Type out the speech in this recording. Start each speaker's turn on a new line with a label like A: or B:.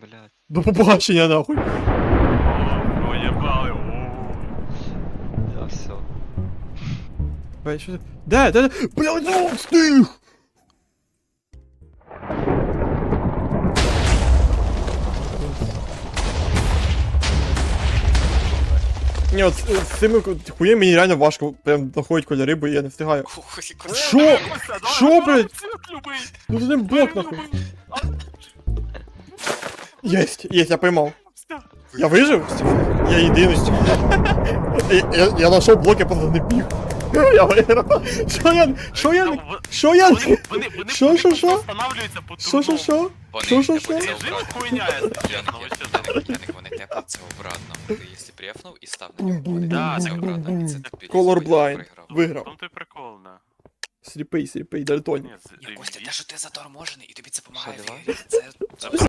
A: Блядь.
B: До побачення, нахуй.
C: Проєбали,
A: Я все.
B: Бля, що ти? Де, де, де? Блядь, ну, встиг! Ні, от з- з цими ко- хуєм мені реально важко прям знаходить кольори, бо я не встигаю. Що? Що, блядь? Ну це не блок, нахуй. Єсть, єсть, я поймав. Я вижив? Я єдиний. Я, я, я знайшов блок, я просто не біг. Я виграв. Що я, що я, що я,
C: Вони, вони, вони,
B: Що, що, що?
C: встановлюються по
B: що, що, що?
D: Вони
B: Що, що,
D: не
B: що?
D: будуть
C: Режим
D: обратно.
C: хуйня, якщо чесно,
D: Яник,
C: ви що
D: Яник, Яник, вони тепнуться обратно. Ти якщо префнув і став на нього, вони
C: Да,
D: тепнуться
C: так.
D: обратно. І це тобі
B: Colorblind.
D: виграв.
B: Виграв.
C: Там той прикол, да.
B: Сліпий, сліпий, дальтонік.
C: Ні, це-
D: Ні, Костя, те, що ти заторможений, і тобі це
A: Що,
D: допомагає
A: давай?
D: виграти, це